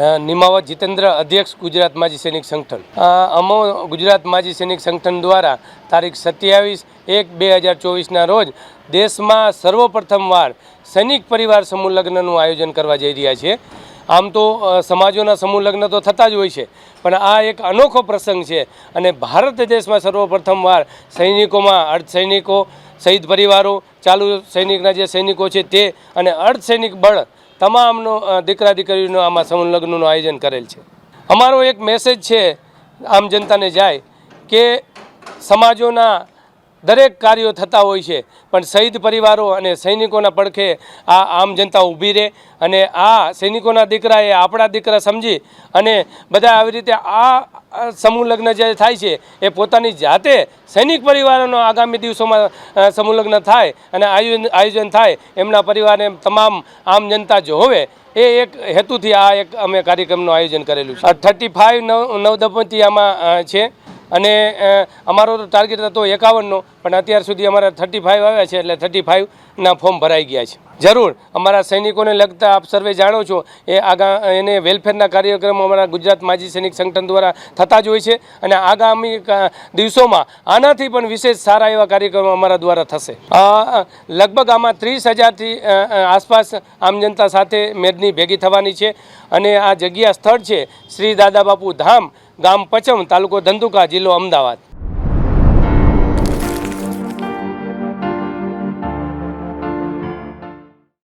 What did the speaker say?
નિમાવત જીતેન્દ્ર અધ્યક્ષ ગુજરાત માજી સૈનિક સંગઠન. અમો ગુજરાત માજી સૈનિક સંગઠન દ્વારા તારીખ સત્યાવીસ એક બે હજાર ચોવીસના રોજ દેશમાં સર્વપ્રથમવાર સૈનિક પરિવાર સમૂહ લગ્નનું આયોજન કરવા જઈ રહ્યા છીએ આમ તો સમાજોના સમૂહ લગ્ન તો થતા જ હોય છે, પણ આ એક અનોખો પ્રસંગ છે અને ભારત દેશમાં સર્વપ્રથમવાર સૈનિકોમાં અર્ધ સૈનિકો, શહીદ પરિવારો, ચાલુ સૈનિકના જે સૈનિકો છે તે અને અર્ધ સૈનિક બળ તમામનો દીકરા દીકરીનું આમાં સંલગ્નનું આયોજન કરેલ છે. અમારો એક મેસેજ છે, આમ જનતાને જાય, કે સમાજોના દરેક કાર્યો થતા હોય છે. પણ શહીદ પરિવારો અને સૈનિકોના પડખે આ આમ જનતા ઊભી રહે અને આ સૈનિકોના દીકરા એ આપણા દીકરા સમજી અને બધા આવી રીતે આ સમૂહલગ્ન સમૂહ લગ્ન જે થાય છે એ પોતાની જાતે સૈનિક પરિવારોનો આગામી દિવસોમાં સમૂહલગ્ન સમૂહ લગ્ન થાય અને આયોજન આયોજન થાય એમના પરિવારને તમામ આમ જનતા જોવે એ એક હેતુથી આ એક અમે કાર્યક્રમનું આયોજન કરેલું છે. થર્ટી ફાઇવ નવ નવ દંપતી આમાં છે. અને અમારો તો ટાર્ગેટ હતો એકાવનનો, પણ અત્યાર સુધી અમારા થર્ટી ફાઇવ આવ્યા છે એટલે થર્ટી ફાઇવના ફોર્મ ભરાઈ ગયા છે. જરૂર, અમારા સૈનિકોને લગતા આપ સર્વે જાણો છો, એ આગા, એને વેલફેરના કાર્યક્રમો અમારા ગુજરાત માજી સૈનિક સંગઠન દ્વારા થતા જ હોય છે અને આગામી દિવસોમાં આનાથી પણ વિશેષ સારા એવા કાર્યક્રમો અમારા દ્વારા થશે. લગભગ આમાં ત્રીસ હજારથી આસપાસ આમ જનતા સાથે મેદની ભેગી થવાની છે અને આ જગ્યા સ્થળ છે શ્રી દાદા બાપુ ધામ ગામ પચમ તાલુકો ધંધુકા જિલ્લો અમદાવાદ.